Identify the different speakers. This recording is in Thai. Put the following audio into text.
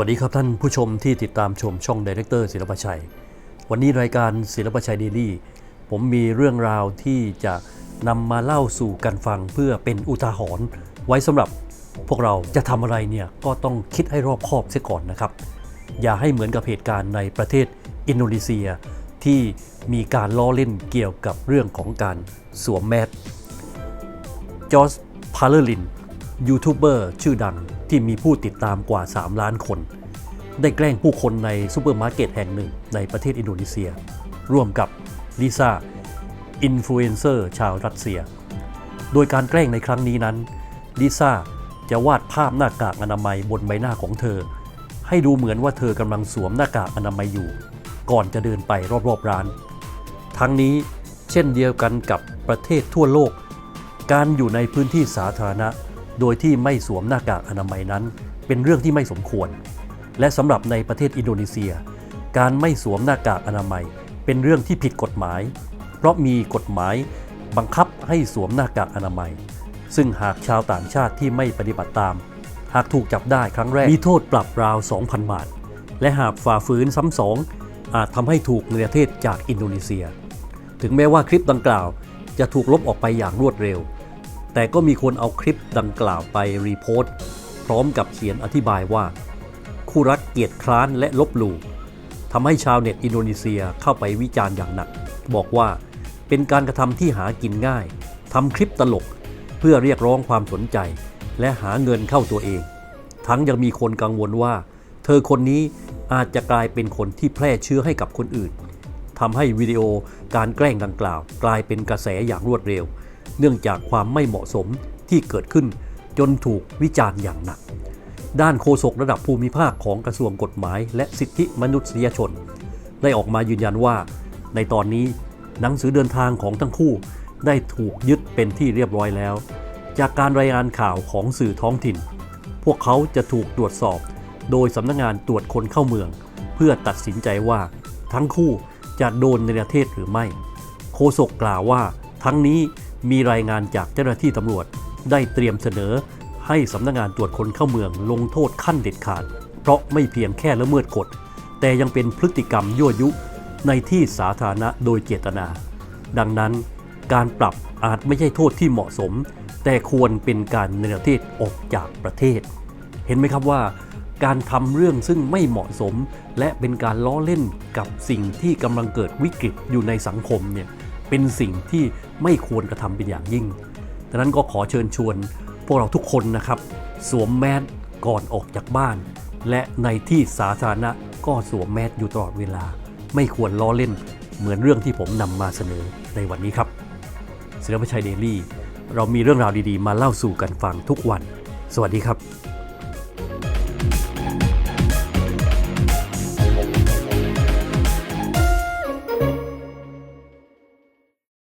Speaker 1: วัสดีครับท่านผู้ชมที่ติดตามชมช่องดีเรคเตอร์ศิลปชัย วันนี้รายการศิลปชัยเดลี่ ผมมีเรื่องราวที่จะนำมาเล่าสู่กันฟังเพื่อเป็นอุทาหรณ์ไว้สำหรับพวกเราจะทำอะไรเนี่ยก็ต้องคิดให้รอบคอบเสียก่อนนะครับ อย่าให้เหมือนกับเหตุการณ์ในประเทศอินโดนีเซีย ที่มีการล้อเล่นเกี่ยวกับเรื่องของการสวมแมสจอร์จพาเลอร์ลินยูทูบเบอร์ชื่อดัง ที่มีผู้ติดตามกว่า 3 ล้านคน ได้แกล้งผู้คนในซูเปอร์มาร์เก็ตแห่งหนึ่งในประเทศอินโดนีเซีย ร่วมกับลิซ่าอินฟลูเอนเซอร์ชาวรัสเซีย โดยการแกล้งในครั้งนี้นั้นลิซ่าจะวาดภาพหน้ากากอนามัยบนใบหน้าของเธอ ให้ดูเหมือนว่าเธอกำลังสวมหน้ากากอนามัยอยู่ ก่อนจะเดินไปรอบๆร้าน ทั้งนี้เช่นเดียวกันกับประเทศทั่วโลก การอยู่ในพื้นที่สาธารณะ โดยที่ไม่สวมหน้ากากอนามัยนั้น เป็นเรื่องที่ไม่สมควร และสำหรับในประเทศอินโดนีเซีย การไม่สวมหน้ากากอนามัย เป็นเรื่องที่ผิดกฎหมาย เพราะมีกฎหมายบังคับให้สวมหน้ากากอนามัย ซึ่งหากชาวต่างชาติที่ไม่ปฏิบัติตาม หากถูกจับได้ครั้งแรกมีโทษปรับราว 2,000 บาท และหากฝ่าฝืนซ้ำสองอาจทำให้ถูกเนรเทศจากอินโดนีเซีย ถึงแม้ว่าคลิปดังกล่าวจะถูกลบออกไปอย่างรวดเร็ว แต่ก็มีคนเอาคลิปดังกล่าวไปรีโพสต์ พร้อมกับเขียนอธิบายว่า คู่รักเกียรติคร้านและลบหลู่ทำให้ชาวเน็ตอินโดนีเซียเข้าไปวิจารณ์อย่างหนัก บอกว่าเป็นการกระทำที่หากินง่ายทำคลิปตลก เพื่อเรียกร้องความสนใจ และหาเงินเข้าตัวเอง ทั้งยังมีคนกังวลว่า เธอคนนี้อาจจะกลายเป็นคนที่แพร่เชื้อให้กับคนอื่นทำให้วิดีโอการแกล้งดังกล่าว กลายเป็นกระแสอย่างรวดเร็ว เนื่องจากความไม่เหมาะสมที่เกิดขึ้น จนถูกวิจารณ์อย่างหนัก ด้านโฆษกระดับภูมิภาคของกระทรวงกฎหมาย และสิทธิมนุษยชน ได้ออกมายืนยันว่า ในตอนนี้หนังสือเดินทางของทั้งคู่ได้ถูกยึดเป็นที่เรียบร้อยแล้ว จากการรายงานข่าวของสื่อท้องถิ่น พวกเขาจะถูกตรวจสอบ โดยสำนักงานตรวจคนเข้าเมือง เพื่อตัดสินใจว่า ทั้งคู่จะโดนในประเทศหรือไม่โฆษกกล่าวว่า ทั้งนี้ มีรายงานจากเจ้าหน้าที่ตำรวจได้เตรียมเสนอให้สำนักงานตรวจคนเข้าเมืองลงโทษขั้นเด็ดขาด เพราะไม่เพียงแค่ละเมิดกฎ แต่ยังเป็นพฤติกรรมยั่วยุในที่สาธารณะโดยเจตนา ดังนั้นการปรับอาจไม่ใช่โทษที่เหมาะสม แต่ควรเป็นการเนรเทศออกจากประเทศ เห็นไหมครับว่า การทำเรื่องซึ่งไม่เหมาะสม และเป็นการล้อเล่นกับสิ่งที่กำลังเกิดวิกฤตอยู่ในสังคมเนี่ยเป็นสิ่งที่ ไม่ควรกระทำเป็นอย่างยิ่งดังนั้นก็ขอเชิญชวนพวกเราทุกคนนะครับ สวมแมสก่อนออกจากบ้าน และในที่สาธารณะก็สวมแมสอยู่ตลอดเวลา ไม่ควรล้อเล่นเหมือนเรื่องที่ผมนำมาเสนอในวันนี้ครับศิลปชัยเดลี่ เรามีเรื่องราวดีๆ มาเล่าสู่กันฟังทุกวัน สวัสดีครับ